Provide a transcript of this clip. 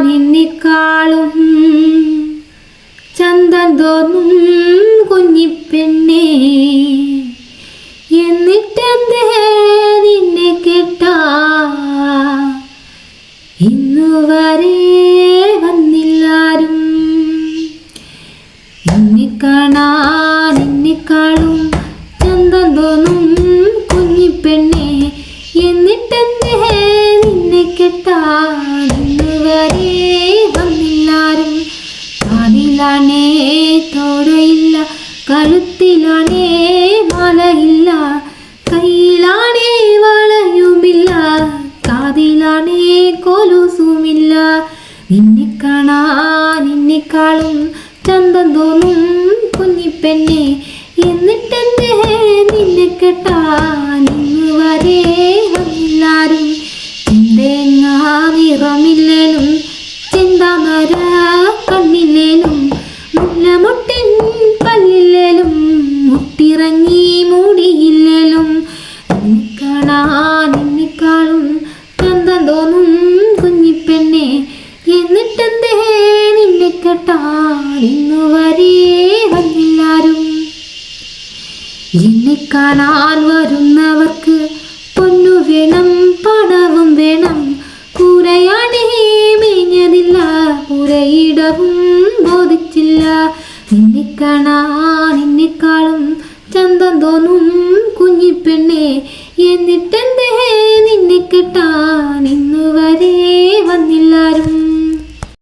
നിന്നെ ചന്ദൻ തോന്നും കുഞ്ഞിപ്പെണ്ണേ. എന്നിട്ടെന്തേ നിന്നെ കേട്ടാ? ഇന്നു വരെ വന്നില്ലാരും നിന്നിക്കാണാ നിന്നിക്കാളും ചന്ദൻ തോന്നും കുഞ്ഞിപ്പെണ്ണി. എന്നിട്ടെന്തേ നിന്നെ കെട്ടാൻ ഇന്ന് വരെ വന്നില്ലാരും കാതിലാണേ തോടയില്ല കഴുത്തിലാണേ മാലയില്ല. കയ്യിലാണേ വളയുമില്ല കാതിലാണേ കൊലുസുമില്ല. നിന്നെ കാണാൻ നിന്നെക്കാളും ചന്തം തോന്നും കുഞ്ഞിപ്പെണ്ണെ എന്നെ കാണാൻ വരുന്നവർക്ക് പൊന്നു വേണം പണവും വേണം. കൂരയാണേ മേഞ്ഞതില്ല പുരയിടവും ബോധിച്ചില്ല. നിന്നെ കാണാൻ എന്നെക്കാളും ചന്തം തോന്നും കുഞ്ഞിപ്പെണ്ണെ എന്നിട്ടെന്ത്